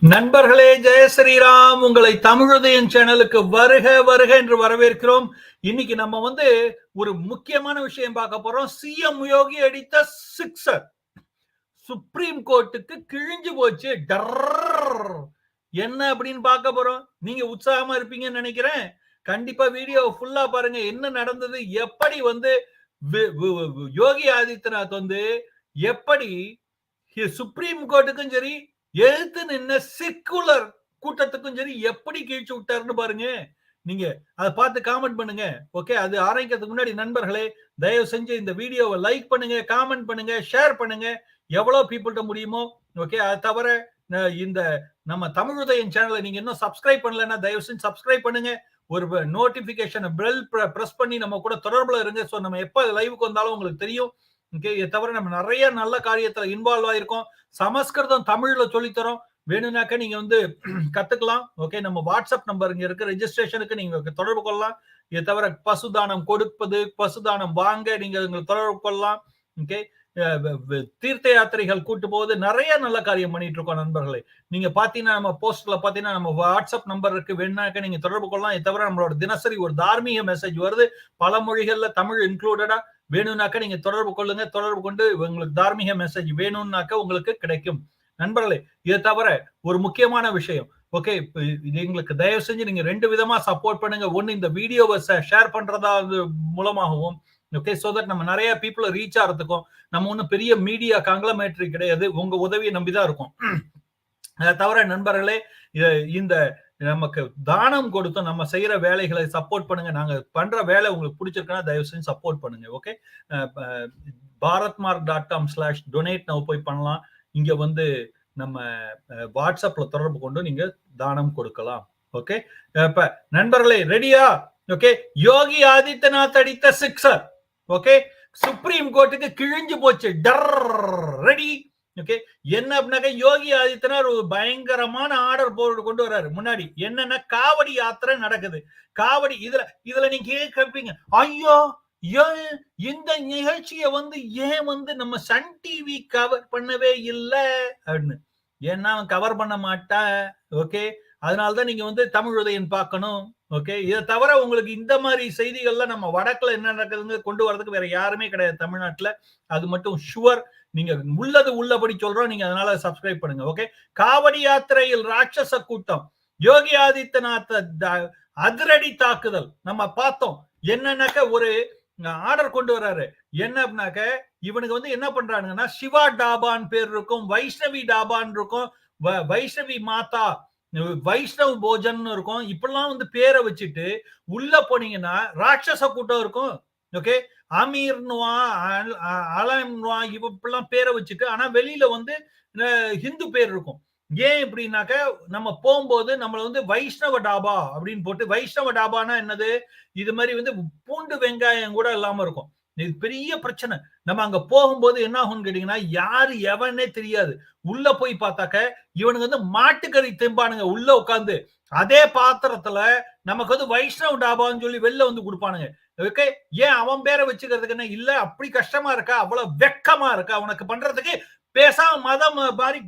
நண்பர்களே ஜெய ஸ்ரீராம். உங்களை தமிழுதயன் சேனலுக்கு வருக வருக என்று வரவேற்கிறோம். இன்னைக்கு நம்ம வந்து ஒரு முக்கியமான விஷயம் பார்க்க போறோம். சிஎம் யோகி அடித்த சிக்ஸர் சுப்ரீம் கோர்ட்டுக்கு கிழிஞ்சு போச்சு. டர் என்ன அப்படின்னு பார்க்க போறோம். நீங்க உற்சாகமா இருப்பீங்கன்னு நினைக்கிறேன். கண்டிப்பா வீடியோ ஃபுல்லா பாருங்க. என்ன நடந்தது? எப்படி வந்து வி- யோகி ஆதித்யநாத் வந்து எப்படி சுப்ரீம் கோர்ட்டுக்கும் சரி எழுத்து நின்ன செக்குலர் கூட்டத்துக்கும் சரி எப்படி கீழ்ச்சி விட்டாருன்னு பாருங்க. நீங்க அதை பார்த்து காமெண்ட் பண்ணுங்க. ஓகே அது ஆரம்பிக்கிறதுக்கு முன்னாடி நண்பர்களே தயவு செஞ்சு இந்த வீடியோவை லைக் பண்ணுங்க காமெண்ட் பண்ணுங்க ஷேர் பண்ணுங்க. எவ்வளவு பீப்புள்கிட்ட முடியுமோ ஓகே அது தவிர இந்த நம்ம தமிழுதயன் சேனலை நீங்க இன்னும் சப்ஸ்கிரைப் பண்ணலன்னா தயவு செஞ்சு சப்ஸ்கிரைப் பண்ணுங்க. ஒரு நோட்டிபிகேஷனை பெல் ப்ரெஸ் பண்ணி நம்ம கூட தொடர்புல இருங்க. ஸோ நம்ம எப்போ லைவுக்கு வந்தாலும் உங்களுக்கு தெரியும். ஓகே தவிர நம்ம நிறைய நல்ல காரியத்துல இன்வால்வ் ஆயிருக்கோம். சமஸ்கிருதம் தமிழ்ல சொல்லித்தரோம். வேணும்னாக்க நீங்க வந்து கத்துக்கலாம். ஓகே நம்ம வாட்ஸ்அப் நம்பர் இங்க இருக்க. ரெஜிஸ்ட்ரேஷனுக்கு நீங்க தொடர்பு கொள்ளலாம். இதை தவிர பசுதானம் கொடுப்பது பசுதானம் வாங்க நீங்க எங்களை தொடர்பு கொள்ளலாம். ஓகே தீர்த்த யாத்திரைகள் கூட்டு போது நிறைய நல்ல காரியம் பண்ணிட்டு இருக்கோம் நண்பர்களே. நீங்க பாத்தீங்கன்னா நம்ம போஸ்ட்ல பாத்தீங்கன்னா நம்ம வாட்ஸ்அப் நம்பர் இருக்கு. வேணாக்க நீங்க தொடர்பு கொள்ளலாம். இதை தவிர நம்மளோட தினசரி ஒரு தார்மீக மெசேஜ் வருது. பல மொழிகள்ல தமிழ் இன்க்ளூடடா வேணும்னாக்க நீங்க தொடர்பு கொள்ளுங்க தொடர்பு கொண்டு உங்களுக்கு தார்மீக மெசேஜ் வேணும்னாக்க உங்களுக்கு கிடைக்கும். நண்பர்களே இதை தவிர ஒரு முக்கியமான விஷயம். ஓகே இது எங்களுக்கு தயவு செஞ்சு நீங்க ரெண்டு விதமா சப்போர்ட் பண்ணுங்க. ஒன்னு இந்த வீடியோவை ஷேர் பண்றதா அது மூலமாகவும் ஓகே சோ தட் நம்ம நிறைய பீப்புளை ரீச் ஆகிறதுக்கும் நம்ம ஒன்றும் பெரிய மீடியா காங்கிளமேட்ரி கிடையாது. உங்க உதவியை நம்பிதான் இருக்கும். அதை தவிர நண்பர்களே இந்த நமக்கு தானம் கொடுத்து நம்ம செய்யற வேலைகளை சப்போர்ட் பண்ணுங்க. நாங்க பண்ற வேலை உங்களுக்கு பிடிச்சிருக்குன்னா தயவு செஞ்சு சப்போர்ட் பண்ணுங்க okay Bharat mark dot com slash donate now போய் பண்ணலாம். இங்க வந்து நம்ம வாட்ஸ்அப்ல தொடர்பு கொண்டு நீங்க தானம் கொடுக்கலாம் ஓகே இப்ப நண்பர்களே ரெடியா ஓகே யோகி ஆதித்யநாத் அடித்த சிக்ஸர் ஓகே சுப்ரீம் கோர்ட்டுக்கு கிழிஞ்சு போச்சு. டர் ரெடி ஓகே என்ன அப்படின்னாக்கா யோகி ஆதித்யநாத் ஒரு பயங்கரமான ஆர்டர் போர்டு கொண்டு வர்றாரு முன்னாடி என்னன்னா காவடி யாத்திரை நடக்குது. காவடி இதுல இதுல நீங்க கேட்பீங்க ஐயோ ஏன் இந்த நிகழ்ச்சியை வந்து ஏன் வந்து நம்ம சன் டிவி கவர் பண்ணவே இல்லை? அப்படின்னு. ஏன்னா அவன் கவர் பண்ண மாட்டா. ஓகே அதனாலதான் நீங்க வந்து தமிழ் உதயன் பார்க்கணும் ஓகே இதை தவிர உங்களுக்கு இந்த மாதிரி செய்திகள்லாம் நம்ம வடக்குல என்ன நடக்குதுங்க கொண்டு வரதுக்கு வேற யாருமே கிடையாது தமிழ்நாட்டுல. அது மட்டும் ஷுவர் நீங்க உள்ளது உள்ளபடி சொல்றோம் நீங்க அதனால சப்ஸ்கிரைப் பண்ணுங்க ஓகே காவடி யாத்திரையில் ராட்சச கூட்டம். யோகி ஆதித்யநாத் அதிரடி தாக்குதல். நம்ம பார்த்தோம் என்னன்னாக்க ஒரு ஆர்டர் கொண்டு வர்றாரு என்ன அப்படின்னாக்க இவனுக்கு வந்து என்ன பண்றானுங்கன்னா சிவா டாபான் பேர் இருக்கும் வைஷ்ணவி டாபான் இருக்கும் வ- வைஷ்ணவி மாதா வைஷ்ணவ் போஜன் இருக்கும். இப்பெல்லாம் வந்து பேரை வச்சுட்டு உள்ள போனீங்கன்னா ராட்சச கூட்டம் இருக்கும். ஓகே அமீர்னுவா அலம்னுவா இப்பெல்லாம் பேரை வச்சுட்டு ஆனா வெளியில வந்து ஹிந்து பேர் இருக்கும். ஏன் இப்படின்னாக்க நம்ம போகும்போது நம்மளை வந்து வைஷ்ணவ டாபா அப்படின்னு போட்டு வைஷ்ணவ டாபானா என்னது? இது மாதிரி வந்து பூண்டு வெங்காயம் கூட இல்லாம இருக்கும். இது பெரிய பிரச்சனை. நம்ம அங்க போகும்போது என்ன ஆகும்னு கேட்டீங்கன்னா யாரு எவனே தெரியாது. உள்ள போய் பார்த்தாக்க இவனுக்கு வந்து மாட்டுக்கறி திம்பானுங்க. உள்ள உட்காந்து அதே பாத்திரத்துல நமக்கு வந்து வைஷ்ணவ டாபான்னு சொல்லி வெளில வந்து கொடுப்பானுங்க. ஓகே? ஏன் அவன் பேரை வச்சுக்கிறதுக்கு என்ன இல்ல? அப்படி கஷ்டமா இருக்கா? அவ்வளவு வெக்கமா இருக்கா? உனக்கு பண்றதுக்கு பேசாம மதம் மாதிரி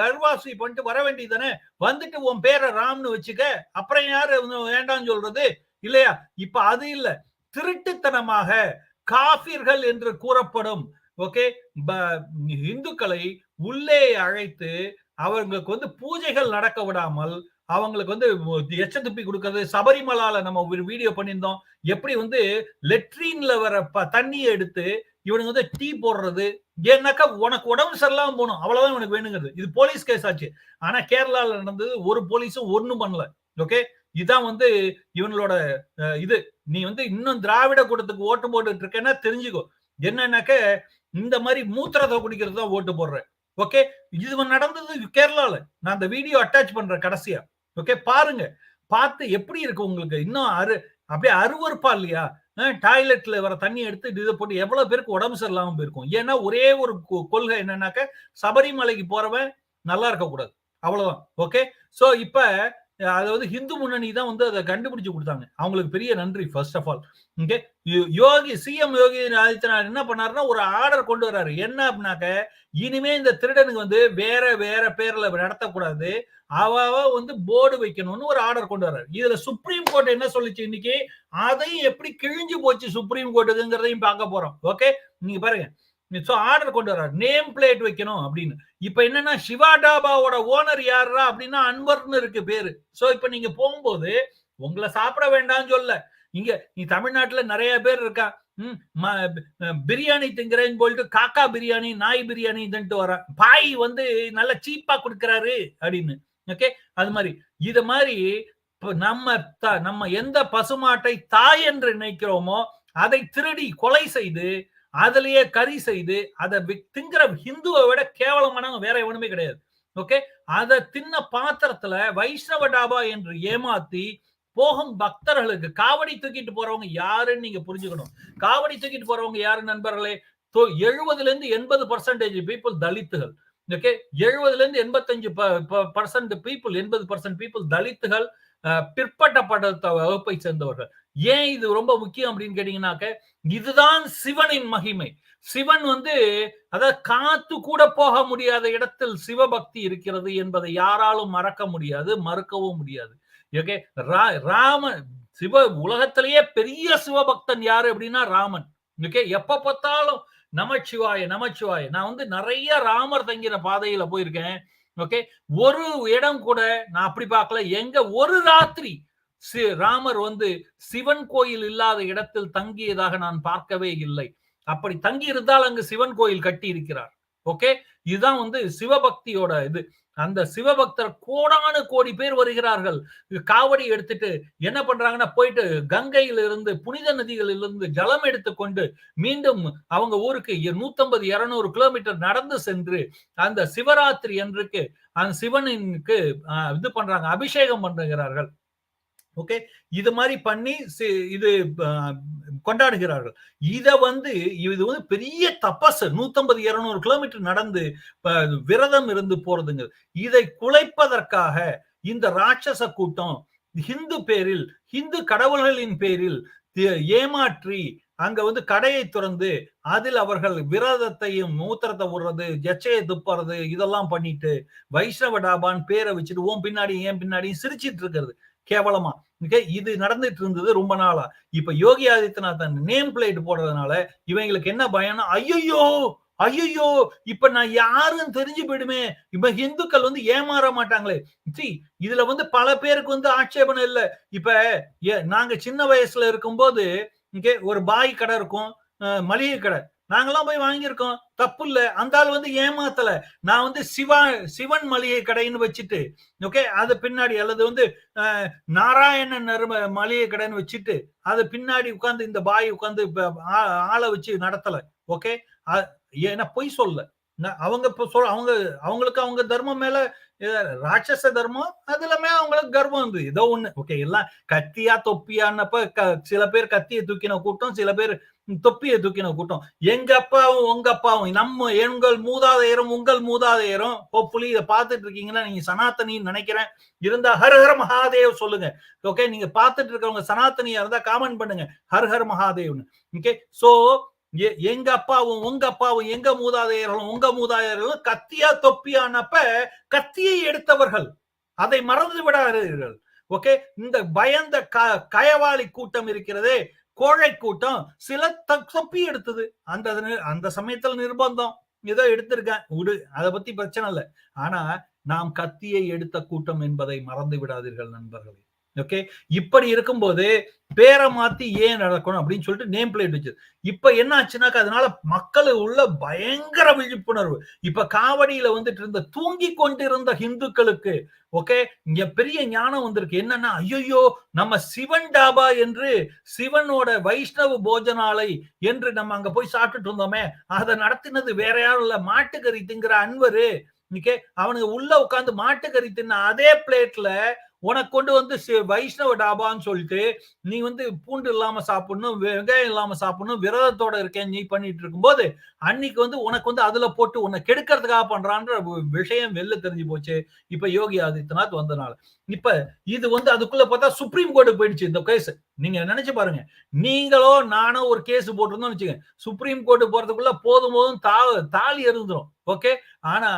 கர்வாசி பண்ணிட்டு வர வேண்டியதானே வந்துட்டு உன் பேரை ராம்னு வச்சுக்க. அப்புறம் யாரு வேண்டாம்னு சொல்றது? இல்லையா? இப்ப அது இல்ல. திருட்டுத்தனமாக காஃபிர்கள் என்று கூறப்படும் ஓகே இந்துக்களை உள்ளே அழைத்து அவங்களுக்கு வந்து பூஜைகள் நடக்க விடாமல் அவங்களுக்கு வந்து எச்ச துப்பி கொடுக்கறது சபரிமலால நம்ம ஒரு வீடியோ பண்ணியிருந்தோம். எப்படி வந்து லெட்ரின்ல வர ப- தண்ணியை எடுத்து இவனுக்கு வந்து டீ போடுறது. ஏன்னாக்கா உனக்கு உடம்பு சரியில்லாம போகணும். அவ்வளவுதான் இவனுக்கு வேணுங்கிறது. இது போலீஸ் கேஸ் ஆச்சு. ஆனா கேரளால நடந்தது ஒரு போலீஸும் ஒண்ணும் பண்ணல ஓகே இதான் வந்து இவங்களோட இது. நீ வந்து இன்னும் திராவிட கூட்டத்துக்கு ஓட்டு போட்டுட்டு இருக்கேன்னா தெரிஞ்சுக்கோ. என்னன்னாக்க இந்த மாதிரி மூத்திரத்தை குடிக்கிறது தான் ஓட்டு போடுறேன். ஓகே? இது நடந்தது கேரளால. நான் அந்த வீடியோ அட்டாச் பண்றேன் கடைசியா. ஓகே? பாருங்க. பார்த்து எப்படி இருக்கு உங்களுக்கு? இன்னும் அரு அப்படியே அருவருப்பா இல்லையா? டாய்லெட்ல வர தண்ணி எடுத்து இதை போட்டு எவ்வளவு பேருக்கு உடம்பு சரியில்லாம போயிருக்கும்? ஏன்னா ஒரே ஒரு கொ- கொள்கை என்னன்னாக்க சபரிமலைக்கு போறவன் நல்லா இருக்க கூடாது அவ்வளவுதான். ஓகே? சோ இப்ப அதாவது ஹிந்து முன்னணி தான் வந்து அதை கண்டுபிடிச்சு கொடுத்தாங்க. அவங்களுக்கு பெரிய நன்றி first of all okay Yogi CM Yogi Adityanath என்ன பண்ணாருன்னா ஒரு ஆர்டர் கொண்டு வர்றாரு என்ன அப்படின்னாக்க இனிமே இந்த திருடனுக்கு வந்து வேற வேற பேர்ல நடத்தக்கூடாது. அவாவ வந்து போர்டு வைக்கணும்னு ஒரு ஆர்டர் கொண்டு வர்றாரு இதுல சுப்ரீம் கோர்ட் என்ன சொல்லிச்சு இன்னைக்கு? அதையும் எப்படி கிழிஞ்சு போச்சு சுப்ரீம் கோர்ட்டுங்கிறதையும் பார்க்க போறோம். ஓகே நீங்க பாருங்க. ஸோ ஆர்டர் கொண்டு வர்றாரு. நேம் பிளேட் வைக்கணும் அப்படின்னு. இப்ப என்னன்னா சிவா டாபாவோட ஓனர் யாரா அப்படின்னா அன்பர்னு இருக்கு பேரு. சோ இப்ப நீங்க போகும்போது உங்களை சாப்பிட வேண்டாம்னு சொல்ல. இங்க நீ தமிழ்நாட்டுல நிறைய பேர் இருக்கா. பிரியாணி திங்கிறேன்னு போயிட்டு காக்கா பிரியாணி நாய் பிரியாணி இதுன்ட்டு வர பாய் வந்து நல்ல சீப்பா கொடுக்குறாரு அப்படின்னு. ஓகே அது மாதிரி. இது மாதிரி நம்ம நம்ம எந்த பசுமாட்டை தாய் என்று நினைக்கிறோமோ அதை திருடி கொலை செய்து அதுலயே கறி செய்து அதை திங்கிற ஹிந்துவை விட கேவலமானவங்க வேற எவனுமே கிடையாது. ஓகே? அதை தின்ன பாத்திரத்துல வைஷ்ணவ டாபா என்று ஏமாத்தி போகும் பக்தர்களுக்கு காவடி தூக்கிட்டு போறவங்க யாருன்னு நீங்க புரிஞ்சுக்கணும். காவடி தூக்கிட்டு போறவங்க யாரு நண்பர்களே? எழுபதுல இருந்து எண்பது பர்சன்டேஜ் பீப்புள் தலித்துகள். ஓகே? எழுபதுல இருந்து எண்பத்தஞ்சு பர்சன்ட் பீப்புள் எண்பது பர்சன்ட் பீப்புள் தலித்துகள் பிற்பட்டப்பட்ட வகுப்பை சேர்ந்தவர்கள். ஏன் இது ரொம்ப முக்கியம் அப்படின்னு கேட்டீங்கன்னாக்க இதுதான் சிவனின் மகிமை. சிவன் வந்து அதாவது காத்து கூட போக முடியாத இடத்தில் சிவபக்தி இருக்கிறது என்பதை யாராலும் மறக்க முடியாது மறுக்கவும் முடியாது. ஓகே ராம சிவ உலகத்திலேயே பெரிய சிவபக்தன் யாரு அப்படின்னா ராமன். ஓகே எப்ப பார்த்தாலும் நமச்சிவாய நமச்சிவாய. நான் வந்து நிறைய ராமர் தங்கிற பாதையில போயிருக்கேன். ஓகே ஒரு இடம் கூட நான் அப்படி பார்க்கல. எங்க ஒரு ராத்திரி ராமர் வந்து சிவன் கோயில் இல்லாத இடத்தில் தங்கியதாக நான் பார்க்கவே இல்லை. அப்படி தங்கி இருந்தால் அங்கு சிவன் கோயில் கட்டி இருக்கிறார் ஓகே? இதுதான் வந்து சிவபக்தியோட இது. அந்த சிவபக்தர் கோடானு கோடி பேர் வருகிறார்கள். காவடி எடுத்துட்டு என்ன பண்றாங்கன்னா போயிட்டு கங்கையிலிருந்து புனித நதிகளிலிருந்து ஜலம் எடுத்துக்கொண்டு மீண்டும் அவங்க ஊருக்கு நூத்தம்பது இருநூறு கிலோமீட்டர் நடந்து சென்று அந்த சிவராத்திரி அன்றுக்கு அந்த சிவனுக்கு இது பண்றாங்க அபிஷேகம் பண்ணுகிறார்கள் ஓகே? இது மாதிரி பண்ணி இது கொண்டாடுகிறார்கள். இதை வந்து இது வந்து பெரிய தப்பஸ் நூத்தம்பது இருநூறு கிலோமீட்டர் நடந்து விரதம் இருந்து போறதுங்க. இதை குலைப்பதற்காக இந்த ராட்சச கூட்டம் ஹிந்து பேரில் ஹிந்து கடவுள்களின் பேரில் ஏமாற்றி அங்க வந்து கடையை திறந்து அதில் அவர்கள் விரதத்தையும் மூத்திரத்தை விடுறது ஜச்சையை துப்புறது இதெல்லாம் பண்ணிட்டு வைஷ்ணவ டாபான் பேரை வச்சுட்டு ஓம் பின்னாடி ஏன் பின்னாடியும் சிரிச்சிட்டு இருக்கிறது. கேவலமா. இது நடந்துட்டு இருந்தது ரொம்ப நாளா. இப்ப யோகி ஆதித்யநாத் நேம் பிளேட் போடுறதுனால இவங்களுக்கு என்ன பயம்னா ஐயோ ஐயோ இப்ப நான் யாருன்னு தெரிஞ்சு போயிடுமே. இப்ப இந்துக்கள் வந்து ஏமாற மாட்டாங்களே. சி இதுல வந்து பல பேருக்கு வந்து ஆட்சேபணம் இல்ல. இப்ப நாங்க சின்ன வயசுல இருக்கும்போது இங்கே ஒரு பாய் கடை இருக்கும் மளிகை கடை. நாங்கெல்லாம் போய் வாங்கியிருக்கோம். தப்பு இல்ல அந்த ஆள் வந்து ஏமாத்தல. நான் வந்து சிவா சிவன் மளிகை கடைன்னு வச்சுட்டு ஓகே அது பின்னாடி அல்லது வந்து நாராயணன் நறும மளிகை கடைன்னு வச்சுட்டு அது பின்னாடி உட்காந்து இந்த பாய் உட்காந்து ஆளை வச்சு நடத்தல. ஓகே ஏன்னா பொய் சொல்ல அவங்க இப்போ சொல் அவங்க அவங்களுக்கு அவங்க தர்மம் மேல ராட்சச தர்மம் அதுலமே அவங்களுக்கு கர்வம் வந்து ஏதோ ஒண்ணு. ஓகே எல்லாம் கத்தியா தொப்பியான்னப்ப சில பேர் கத்தியை தூக்கின கூட்டம் சில பேர் தொப்பியை தூக்கின கூட்டம். எங்க அப்பாவும் உங்க அப்பாவும் நம்ம எங்கள் மூதாதையரும் உங்கள் மூதாதையரும் ஹோப்ஃபுல்லி இதை பார்த்துட்டு இருக்கீங்கன்னா நீங்க சனாத்தனின்னு நினைக்கிறேன். இருந்தா ஹர் ஹர் மகாதேவ் சொல்லுங்க. ஓகே நீங்க பார்த்துட்டு இருக்கவங்க சனாத்தனியா இருந்தா காமெண்ட் பண்ணுங்க. ஹர் ஹர் மகாதேவ்னு. ஓகே சோ எங்க அப்பாவும் உங்க அப்பாவும் எங்க மூதாதையர்களும் உங்க மூதாதையர்களும் கத்தியா தொப்பியானப்ப கத்தியை எடுத்தவர்கள். அதை மறந்து விடாதீர்கள். ஓகே இந்த பயந்த க கயவாளி கூட்டம் இருக்கிறதே கோழை கூட்டம் சில தொப்பி எடுத்தது. அந்த அந்த சமயத்துல நிர்பந்தம். ஏதோ எடுத்திருக்கேன். விடு அதை பத்தி பிரச்சனை இல்லை. ஆனா நாம் கத்தியை எடுத்த கூட்டம் என்பதை மறந்து விடாதீர்கள் நண்பர்களே. ஓகே இப்படி இருக்கும்போது பேரை மாத்தி ஏன் நடக்கணும் அப்படின்னு சொல்லிட்டு நேம் பிளேட் வச்சது. இப்ப என்ன ஆச்சுனாக்கா அதனால மக்கள் உள்ள பயங்கர விழிப்புணர்வு. இப்ப காவடியில வந்துட்டு இருந்த தூங்கி கொண்டிருந்த ஹிந்துக்களுக்கு ஓகே இங்க பெரிய ஞானம் வந்திருக்கு. என்னன்னா ஐயோ நம்ம சிவன் டாபா என்று சிவனோட வைஷ்ணவ போஜனாலை என்று நம்ம அங்க போய் சாப்பிட்டுட்டு இருந்தோமே அதை நடத்தினது வேற யாரும் இல்ல. மாட்டுக்கறி திங்கிற அன்வரு அவனுக்கு உள்ள உட்காந்து மாட்டுக்கறி தின்ன அதே பிளேட்ல உனக்கு கொண்டு வந்து வைஷ்ணவ டாபான்னு சொல்லிட்டு நீ வந்து பூண்டு இல்லாம சாப்பிடணும் வெங்காயம் இல்லாம சாப்பிடணும் விரதத்தோட இருக்கேன் நீ பண்ணிட்டு இருக்கும்போது அன்னைக்கு வந்து உனக்கு வந்து அதுல போட்டு உன்னை கெடுக்கிறதுக்காக பண்றான்ற விஷயம் வெளில தெரிஞ்சு போச்சு. இப்ப யோகி ஆதித்யநாத் வந்தனால. இப்ப இது வந்து அதுக்குள்ள பார்த்தா சுப்ரீம் கோர்ட்டு போயிடுச்சு இந்த கேஸ். நீங்க நினைச்சு பாருங்க. நீங்களோ நானோ ஒரு கேஸ் போட்டிருந்தோம் வச்சுக்க சுப்ரீம் கோர்ட்டு போறதுக்குள்ள போதும் போதும் தா தாலி இருந்துரும் ஓகே? ஆனா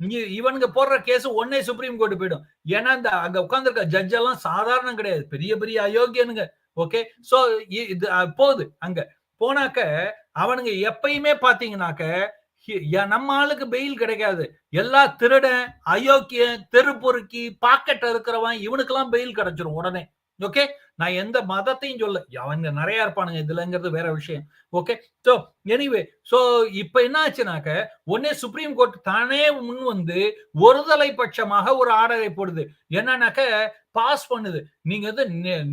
இங்க இவனுங்க போடுற கேஸ் ஒன்னே சுப்ரீம் கோர்ட் போயிடும். ஏன்னா இந்த அங்க உட்காந்துருக்க ஜட்ஜ் எல்லாம் சாதாரணம் கிடையாது. பெரிய பெரிய அயோக்கியனுங்க. ஓகே சோ இது போகுது. அங்க போனாக்க அவனுங்க எப்பயுமே பாத்தீங்கன்னாக்க ஹி- நம்ம ஆளுக்கு பெயில் கிடைக்காது. எல்லா திருடன் அயோக்கியன் தெருப்பொறுக்கி பாக்கெட் இருக்கிறவன் இவனுக்கெல்லாம் பெயில் கிடைச்சிரும் உடனே. ஓகே நான் எந்த மதத்தையும் சொல்ல அவங்க நிறைய இருப்பானுங்க இதுலங்கிறது வேற விஷயம். ஓகே சோ எனிவே ஸோ இப்ப என்ன ஆச்சுனாக்க உடனே சுப்ரீம் கோர்ட் தானே முன் வந்து ஒருதலை பட்சமாக ஒரு ஆர்டரை போடுது. என்னன்னாக்க பாஸ் பண்ணுது. நீங்க வந்து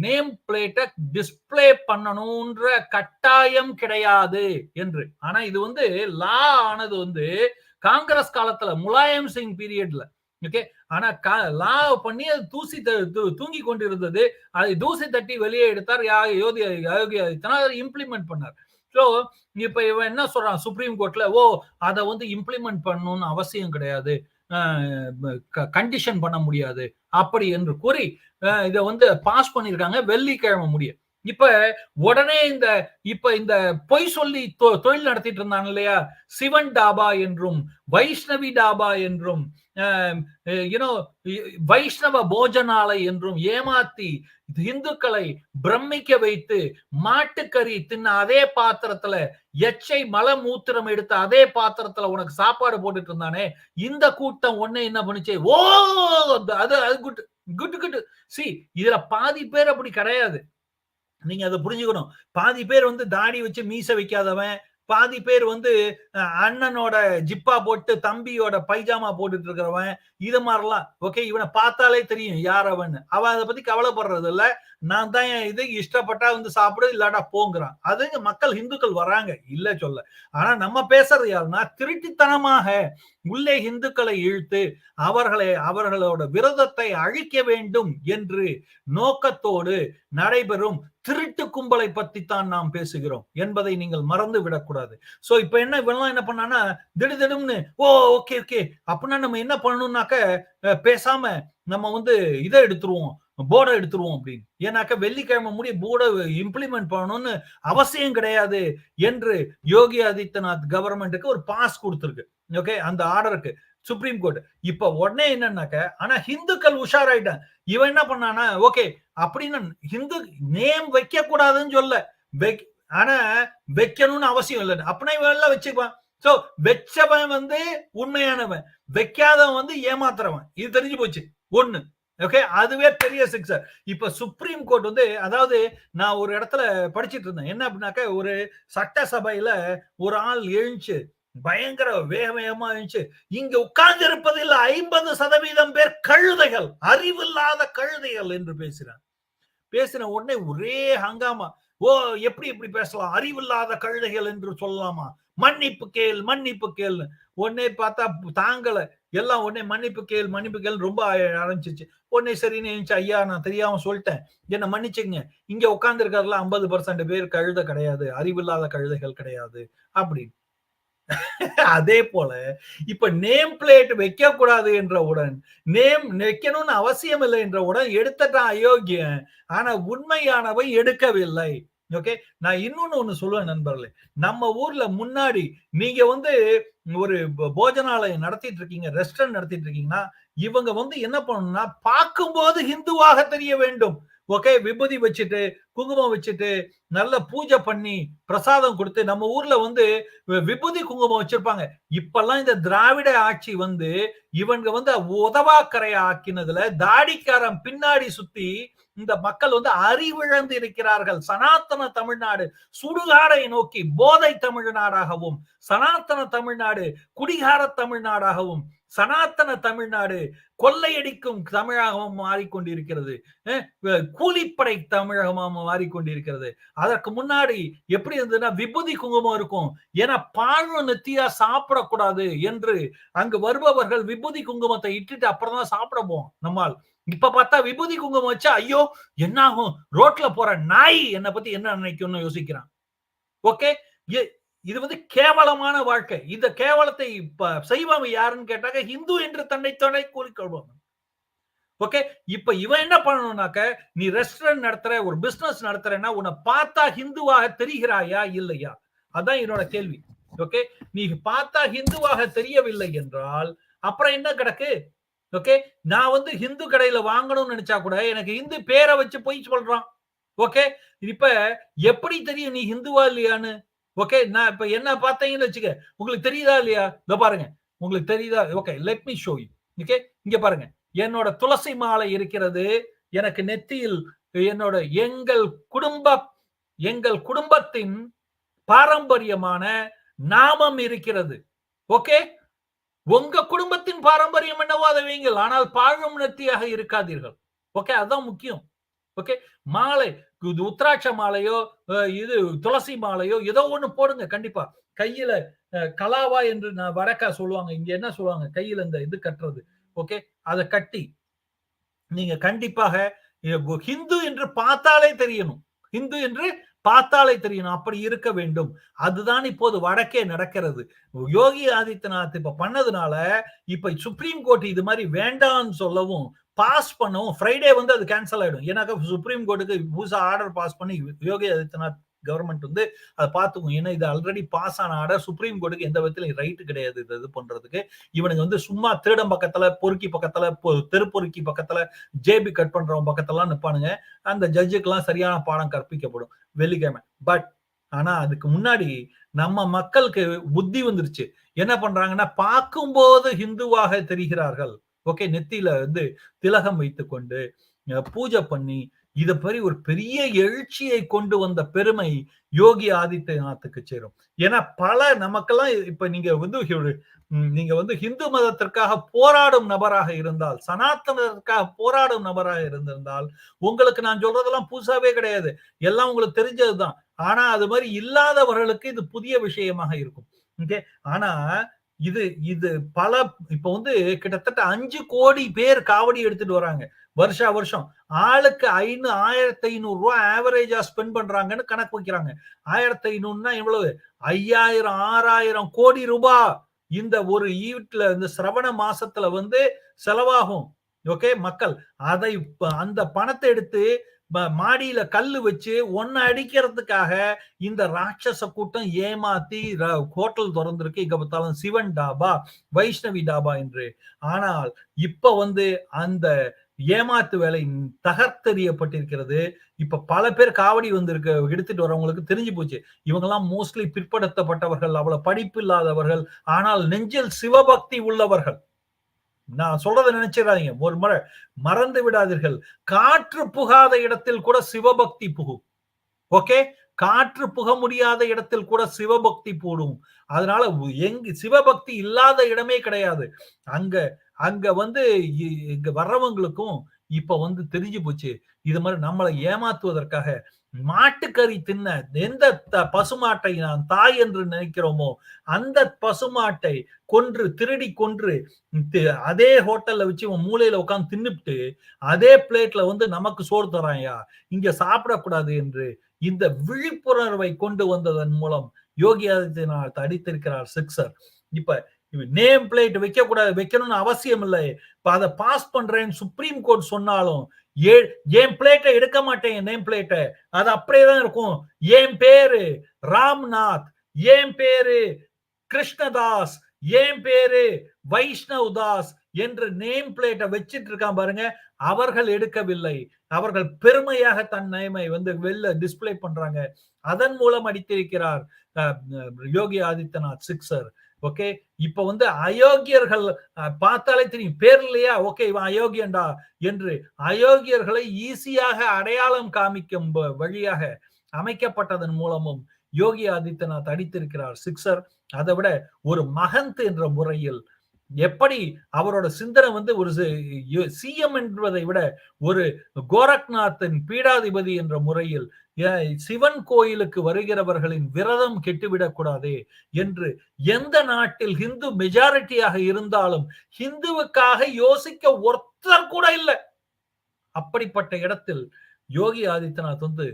நேம் பிளேட்டை டிஸ்ப்ளே பண்ணணும்ன்ற கட்டாயம் கிடையாது என்று. ஆனா இது வந்து லா ஆனது வந்து காங்கிரஸ் காலத்துல முலாயம் சிங் பீரியட்ல ஓகே ஆனா லாவ் பண்ணி அது தூசி த- தூ- தூங்கி கொண்டிருந்தது. அதை தூசி தட்டி வெளியே எடுத்தார் யோகி யோகி ஆதித்யநாத். இம்ப்ளிமெண்ட் பண்ணார். ஸோ இப்ப இவன் என்ன சொல்றான்? சுப்ரீம் கோர்ட்ல ஓ அதை வந்து இம்ப்ளிமெண்ட் பண்ணணும்னு அவசியம் கிடையாது. கண்டிஷன் பண்ண முடியாது. அப்படி என்று கூறி இதை வந்து பாஸ் பண்ணியிருக்காங்க. வெள்ளிக்கிழமை முடியும் இப்ப உடனே இந்த இப்ப இந்த பொய் சொல்லி தொ- தொழில் நடத்திட்டு இருந்தாங்க இல்லையா? சிவன் டாபா என்றும் வைஷ்ணவி டாபா என்றும் யூனோ வைஷ்ணவ போஜனாலை என்றும் ஏமாத்தி இந்துக்களை பிரமிக்க வைத்து மாட்டுக்கறி தின்ன அதே பாத்திரத்துல எச்சை மல மூத்திரம் எடுத்த அதே பாத்திரத்துல உனக்கு சாப்பாடு போட்டுட்டு இருந்தானே? இந்த கூட்டம் ஒண்ணு என்ன பண்ணுச்சு? ஓ அது அது குட் குட் குட் சி இதுல பாதி பேர் அப்படி கிடையாது. நீங்க அதை புரிஞ்சுக்கணும். பாதி பேர் வந்து தாடி வச்சு மீச வைக்காதவன் பாதி பேர் வந்து அஹ், அண்ணனோட ஜிப்பா போட்டு தம்பியோட பைஜாமா போட்டுட்டு இருக்கிறவன் இது மாதிரிலாம் ஓகே இவனை பார்த்தாலே தெரியும் யார் அவன் அவன் அதை பத்தி கவலைப்படுறது இல்ல. நான் தான் என் இது இஷ்டப்பட்டா வந்து சாப்பிடு இல்லாட்டா போங்கிறான். அதுங்க மக்கள் இந்துக்கள் வராங்க. இல்ல சொல்ல. ஆனா நம்ம பேசுறது யாருன்னா திருட்டுத்தனமாக உள்ளே இந்துக்களை இழுத்து அவர்களை அவர்களோட விரதத்தை அழிக்க வேண்டும் என்று நோக்கத்தோடு நடைபெறும் திருட்டு கும்பலை பத்தி தான் நாம் பேசுகிறோம் என்பதை நீங்கள் மறந்து விடக்கூடாது சோ இப்ப என்ன இவெல்லாம் என்ன பண்ணானா திடுதிடும்னு ஓ ஓகே ஓகே அப்படின்னா நம்ம என்ன பண்ணணும்னாக்க பேசாம நம்ம வந்து இதை எடுத்துருவோம். போர்டை எடுத்துருவோம் அப்படின்னு. ஏன்னாக்க வெள்ளிக்கிழமை முடிய போர்டை இம்ப்ளிமெண்ட் பண்ணணும்னு அவசியம் கிடையாது என்று யோகி ஆதித்யநாத் கவர்மெண்ட்டுக்கு ஒரு பாஸ் கொடுத்துருக்கு. ஓகே அந்த ஆர்டருக்கு சுப்ரீம் கோர்ட் இப்ப உடனே என்னன்னாக்க ஆனா ஹிந்துக்கள் உஷாராயிட்டான் இவன் என்ன பண்ணானா ஓகே அப்படின்னு ஹிந்து நேம் வைக்க கூடாதுன்னு சொல்ல ஆனா வைக்கணும்னு அவசியம் இல்லை. அப்படின்னா இவன் எல்லாம் வச்சுக்குவான் சோ வச்சவன் வந்து உண்மையானவன். வைக்காதவன் வந்து ஏமாத்துறவன். இது தெரிஞ்சு போச்சு. ஒண்ணு. ஓகே அதுவே பெரிய சிக்ஸர் இப்ப சுப்ரீம் கோர்ட் வந்து அதாவது நான் ஒரு இடத்துல படிச்சிட்டு இருந்தேன். என்ன அப்படின்னாக்க ஒரு சட்டசபையில ஒரு ஆள் எழுந்துச்சு. பயங்கர வேக வேகமா இங்க உட்கார்ந்து இருப்பதில் ஐம்பது சதவீதம் பேர் கழுதைகள் அறிவில்லாத கழுதைகள் என்று பேசுறான் பேசின உடனே ஒரே ஹங்காமா ஓ எப்படி எப்படி பேசலாம்? அறிவில்லாத கழுதைகள் என்று சொல்லலாமா? மன்னிப்பு கேள் மன்னிப்பு கேள் உடனே பார்த்தா தாங்கல. எல்லாம் உடனே மன்னிப்பு கேள் மன்னிப்பு கேள் ரொம்ப ஆரம்பிச்சிச்சு உடனே சரின்னு இருந்துச்சு ஐயா நான் தெரியாம சொல்லிட்டேன். என்ன மன்னிச்சுங்க இங்க உட்கார்ந்து ஐம்பது பர்சன்ட் பேர் கழுத கிடையாது. அறிவில்லாத கழுதைகள் கிடையாது. அப்படின்னு. அதே போல இப்ப நேம் பிளேட் வைக்க கூடாது உடன் நேம் வைக்கணும்னு அவசியம் இல்லை உடன் எடுத்துட்டான் அயோக்கியன். ஆனா உண்மையானவை எடுக்கவில்லை. ஓகே நான் இன்னொன்னு ஒண்ணு சொல்லுவேன் நண்பர்களே. நம்ம ஊர்ல முன்னாடி நீங்க வந்து ஒரு போஜனாலயம் நடத்திட்டு இருக்கீங்க ரெஸ்டாரண்ட் நடத்திட்டு இருக்கீங்கன்னா இவங்க வந்து என்ன பண்ணணும்னா பார்க்கும்போது ஹிந்துவாக தெரிய வேண்டும். ஓகே விபூதி வச்சுட்டு குங்குமம் வச்சுட்டு நல்ல பூஜை பண்ணி பிரசாதம் கொடுத்து நம்ம ஊர்ல வந்து வி- விபூதி குங்குமம் வச்சிருப்பாங்க. இப்பெல்லாம் இந்த திராவிட ஆட்சி வந்து இவங்க வந்து உதவாக்கரையை ஆக்கினதுல தாடிக்காரன் பின்னாடி சுத்தி இந்த மக்கள் வந்து அறிவிழந்து இருக்கிறார்கள். சனாத்தன தமிழ்நாடு சுடுகாடை நோக்கி போதை தமிழ்நாடாகவும் சனாத்தன தமிழ்நாடு குடிகார தமிழ்நாடாகவும் சனாத்தன தமிழ்நாடு கொள்ளையடிக்கும் தமிழகமாக மாறிக்கொண்டிருக்கிறது. கூலிப்படை தமிழகமாக மாறிக்கொண்டிருக்கிறது. அதற்கு முன்னாடி எப்படி இருந்ததுன்னா விபூதி குங்குமம் இருக்கும். ஏன்னா பாழு நெத்தியா சாப்பிடக்கூடாது என்று அங்கு வருபவர்கள் விபூதி குங்குமத்தை இட்டுட்டு அப்புறம் தான் சாப்பிட போவோம் நம்மால். இப்ப பார்த்தா விபூதி குங்குமம் வச்சா ஐயோ என்ன ஆகும் ரோட்ல போற நாய் என்னை பத்தி என்ன நினைக்கும்னு யோசிக்கிறான். ஓகே? இது வந்து கேவலமான வாழ்க்கை. இந்த கேவலத்தை இப்ப செய்வாங்க யாருன்னு கேட்டாக்க ஹிந்து என்று தன்னை கூறிக்கொள்வாங்க ஓகே? இப்ப இவன் என்ன பண்ணணும்னாக்க நீ ரெஸ்டாரண்ட் நடத்துற ஒரு பிசினஸ் நடத்துறன்னா உன்னை பார்த்தா ஹிந்துவாக தெரிகிறாயா இல்லையா? அதான் என்னோட கேள்வி. ஓகே? நீ பார்த்தா ஹிந்துவாக தெரியவில்லை என்றால் அப்புறம் என்ன கிடக்கு? ஓகே? நான் வந்து ஹிந்து கடையில வாங்கணும்னு நினைச்சா கூட எனக்கு இந்து பேரை வச்சு போய் சொல்றான். ஓகே? இப்ப எப்படி தெரியும் நீ ஹிந்துவா இல்லையான்னு? ஓகே நான் இப்ப என்ன பார்த்தீங்கன்னு வச்சுக்க உங்களுக்கு தெரியுதா இல்லையா? இதோ பாருங்க. உங்களுக்கு தெரியுதா? Okay let me show you okay இங்க பாருங்க. என்னோட துளசி மாலை இருக்கிறது எனக்கு நெத்தியில் என்னோட எங்கள் குடும்ப எங்கள் குடும்பத்தின் பாரம்பரியமான நாமம் இருக்கிறது. ஓகே உங்க குடும்பத்தின் பாரம்பரியம் என்னவோ அதை வைங்கள் ஆனால் பாழும் நெத்தியாக இருக்காதீர்கள். ஓகே அதுதான் முக்கியம். ஓகே மாலை உத்ராட்ச மாலையோ இது துளசி மாலையோ ஏதோ ஒண்ணு போடுங்க கண்டிப்பா. கையில கலாவா என்று நான் வடக்கா சொல்லுவாங்க. இங்க என்ன சொல்லுவாங்க? கையில இந்த இது கட்டுறது. ஓகே? அதை கட்டி நீங்க கண்டிப்பாக ஹிந்து என்று பார்த்தாலே தெரியணும். ஹிந்து என்று பார்த்தாலே தெரியணும். அப்படி இருக்க வேண்டும். அதுதான் இப்போது வடக்கே நடக்கிறது. யோகி ஆதித்யநாத் இப்ப பண்ணதுனால இப்ப சுப்ரீம் கோர்ட் இது மாதிரி வேண்டாம்னு சொல்லவும் பாஸ் பண்ணவும் ஃப்ரைடே வந்து அது கேன்சல் ஆயிடும். ஏன்னாக்கா சுப்ரீம் கோர்ட்டுக்கு புதுசா ஆர்டர் பாஸ் பண்ணி யோகி ஆதித்யநாத் கவர்மெண்ட் வந்து அதை பார்த்துக்கும். ஏன்னா இது ஆல்ரெடி பாஸ் ஆன ஆர்டர் சுப்ரீம் கோர்ட்டுக்கு எந்த விதத்திலும் ரைட்டு கிடையாது இது இது பண்றதுக்கு. இவனுக்கு வந்து சும்மா திருடம் பக்கத்துல பொறுக்கி பக்கத்துல தெருப்பொறுக்கி பக்கத்துல ஜேபி கட் பண்றவன் பக்கத்துலாம் நிப்பானுங்க. அந்த ஜட்ஜுக்கெல்லாம் சரியான பாடம் கற்பிக்கப்படும் வெள்ளிக்கிழமை. பட் ஆனா அதுக்கு முன்னாடி நம்ம மக்களுக்கு புத்தி வந்துருச்சு. என்ன பண்றாங்கன்னா பார்க்கும்போது ஹிந்துவாக தெரிகிறார்கள். ஓகே நெத்தியில வந்து திலகம் வைத்துக்கொண்டு பூஜை பண்ணி இத பற்றி ஒரு பெரிய எழுச்சியை கொண்டு வந்த பெருமை யோகி ஆதித்யநாத்துக்கு சேரும். ஏன்னா பல நமக்கெல்லாம் இப்ப நீங்க வந்து நீங்க வந்து ஹிந்து மதத்திற்காக போராடும் நபராக இருந்தால் சனாத்தனத்திற்காக போராடும் நபராக இருந்திருந்தால் உங்களுக்கு நான் சொல்றதெல்லாம் புதுசாவே கிடையாது. எல்லாம் உங்களுக்கு தெரிஞ்சதுதான். ஆனா அது மாதிரி இல்லாதவர்களுக்கு இது புதிய விஷயமாக இருக்கும். ஓகே? ஆனா இது இது பல இப்ப வந்து கிட்டத்தட்ட அஞ்சு கோடி பேர் காவடி எடுத்துட்டு வராங்க. வருஷா வருஷம். ஆளுக்கு ஐநூறு ஆயிரத்தி ஐநூறு ரூபாய் ஆவரேஜா ஸ்பெண்ட் பண்றாங்கன்னு கணக்கு வைக்கிறாங்க. ஆயிரத்தி ஐநூறுனா எவ்வளவு? ஐயாயிரம் ஆறாயிரம் கோடி ரூபாய் இந்த ஒரு ஈட்ல இந்த சிரவண மாசத்துல வந்து செலவாகும். ஓகே மக்கள். அதை அந்த பணத்தை எடுத்து மாடியில கல்லு வச்சு ஒன்னு அடிக்கிறதுக்காக இந்த ராட்சச கூட்டம் ஏமாத்தி ஹோட்டல் திறந்திருக்கு. இங்க பார்த்தாலும் சிவன் டாபா வைஷ்ணவி டாபா என்று. ஆனால் இப்ப வந்து அந்த ஏமாத்து வேலை தகர்த்தெறியப்பட்டிருக்கிறது. இப்ப பல பேர் காவடி வந்திருக்க எடுத்துட்டு வரவங்களுக்கு தெரிஞ்சு போச்சு. இவங்கெல்லாம் மோஸ்ட்லி பிற்படுத்தப்பட்டவர்கள் அவ்வளவு படிப்பு இல்லாதவர்கள் ஆனால் நெஞ்சில் சிவபக்தி உள்ளவர்கள். நான் சொல்றதை நினைச்சிடாதீங்க. ஒரு முறை மறந்து விடாதீர்கள். காற்று புகாத இடத்தில் கூட சிவபக்தி புகும் ஓகே காற்று புக முடியாத இடத்தில் கூட சிவபக்தி போடும். அதனால எங்க சிவபக்தி இல்லாத இடமே கிடையாது. அங்க அங்க வந்து இங்க வர்றவங்களுக்கும் இப்ப வந்து தெரிஞ்சு போச்சு. இது மாதிரி நம்மளை ஏமாத்துவதற்காக மாட்டுக்கறி தின்ன எந்த பசுமாட்டை நான் தாய் என்று நினைக்கிறோமோ அந்த பசுமாட்டை கொன்று திருடி கொன்று அதே ஹோட்டல்ல வச்சு உன் மூலையில உட்காந்து தின்னுட்டு அதே பிளேட்ல வந்து நமக்கு சோறு தரான்யா இங்க சாப்பிடக்கூடாது என்று இந்த விழிப்புணர்வை கொண்டு வந்ததன் மூலம் யோகி ஆதித்யநாத் அடித்திருக்கிறார் சிக்ஸர். இப்ப நேம் பிளேட் வைக்க கூடாது வைக்கணும்னு அவசியம் இல்லை இப்ப அதை பாஸ் பண்றேன்னு சுப்ரீம் கோர்ட் சொன்னாலும் என் பிளேட்டை எடுக்க மாட்டேன்? நேம் பிளேட்டை அது அப்படியே தான் இருக்கும். என் பேரு? ராம்நாத். என் பேரு? கிருஷ்ணதாஸ். என் பேரு? வைஷ்ணவ் தாஸ் என்று நேம் பிளேட்டை வச்சிட்டு இருக்கான் பாருங்க. அவர்கள் எடுக்கவில்லை. அவர்கள் பெருமையாக தன் நேமை வந்து வெளில டிஸ்பிளே பண்றாங்க. அதன் மூலம் அடித்திருக்கிறார் யோகி ஆதித்யநாத் சிக்ஸர். ஓகே இப்ப வந்து அயோக்கியர்கள் பார்த்தாலே தெரியும். பேர் இல்லையா? ஓகே இவன் அயோக்கியண்டா என்று. அயோக்கியர்களை ஈஸியாக அடையாளம் காமிக்கும் வழியாக அமைக்கப்பட்டதன் மூலமும் யோகி ஆதித்யநாத் அடித்திருக்கிறார். சிக்ஸர் அதை விட ஒரு மகந்த் என்ற முறையில். எப்படி? அவரோட சிந்தனை வந்து ஒரு சிஎம் என்பதை விட ஒரு கோரக்நாத்தின் பீடாதிபதி என்ற முறையில் சிவன் கோயிலுக்கு வருகிறவர்களின் விரதம் கெட்டுவிடக்கூடாது என்று எந்த நாட்டில் ஹிந்து மெஜாரிட்டியாக இருந்தாலும் ஹிந்துவுக்காக யோசிக்க ஒருத்தர் கூட இல்லை. அப்படிப்பட்ட இடத்தில் யோகி ஆதித்யநாத் வந்து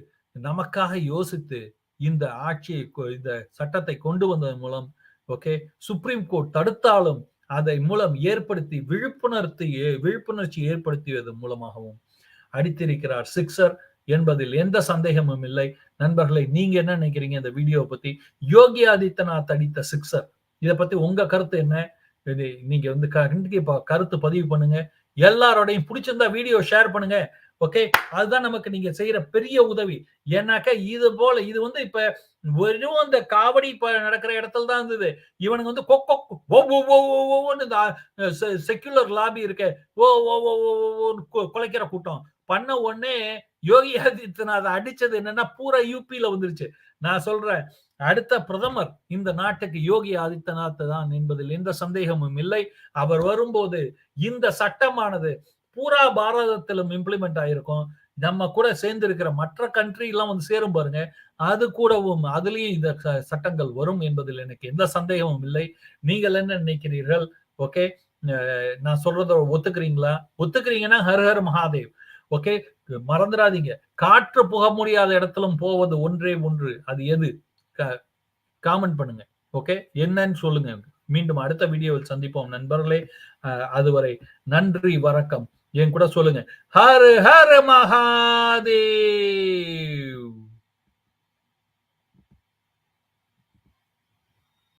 நமக்காக யோசித்து இந்த ஆட்சியை இந்த சட்டத்தை கொண்டு வந்ததன் மூலம் ஓகே சுப்ரீம் கோர்ட் தடுத்தாலும் அதை மூலம் ஏற்படுத்தி விழிப்புணர்த்தி விழிப்புணர்ச்சி ஏற்படுத்தியது மூலமாகவும் அடித்திருக்கிறார் சிக்ஸர். என்பதில் எந்த சந்தேகமும் இல்லை நண்பர்களை நீங்க என்ன நினைக்கிறீங்க இந்த வீடியோ பத்தி யோகி ஆதித்யநாத் அடித்த சிக்ஸர் இதை பத்தி உங்க கருத்து என்ன இது நீங்க வந்து கண்டிப்பா கருத்து பதிவு பண்ணுங்க எல்லாரோடையும் பிடிச்சிருந்தா வீடியோ ஷேர் பண்ணுங்க ஓகே அதுதான் நமக்கு நீங்க செய்யற பெரிய உதவி ஏன்னாக்கா இது போல இது வந்து இப்ப வெறும் அந்த காவடி இப்ப நடக்கிற இடத்துல தான் இருந்தது இவனுங்க வந்து கொக்கோ ஓ ஓ ஓன்னு இந்த செக்குலர் லாபி இருக்க ஓ ஓ ஓ ஓ, ஓன்னு கொ- குலைக்கிற கூட்டம் பண்ண உடனே யோகி ஆதித்யநாத் அடிச்சது என்னன்னா பூரா யூபியில வந்துருச்சு. நான் சொல்றேன் அடுத்த பிரதமர் இந்த நாட்டுக்கு யோகி ஆதித்யநாத் தான் என்பதில் எந்த சந்தேகமும் இல்லை. அவர் வரும்போது இந்த சட்டமானது பூரா பாரதத்திலும் இம்ப்ளிமெண்ட் ஆயிருக்கும். நம்ம கூட சேர்ந்து இருக்கிற மற்ற கண்ட்ரி எல்லாம் வந்து சேரும் பாருங்க. அது கூடவும் அதுலயும் இந்த ச- சட்டங்கள் வரும் என்பதில் எனக்கு எந்த சந்தேகமும் இல்லை. நீங்கள் என்ன நினைக்கிறீர்கள்? ஓகே நான் சொல்றத ஒத்துக்கிறீங்களா? ஒத்துக்கிறீங்கன்னா ஹர் ஹர் மகாதேவ். ஓகே மறந்துடாதீங்க. காற்று புக முடியாத இடத்திலும் போவது ஒன்றே ஒன்று. அது எது? காமெண்ட் பண்ணுங்க. ஓகே என்னன்னு சொல்லுங்க. மீண்டும் அடுத்த வீடியோவில் சந்திப்போம் நண்பர்களே. அதுவரை நன்றி வணக்கம். என் கூட சொல்லுங்க. ஹரு ஹரு மகாதேவ்!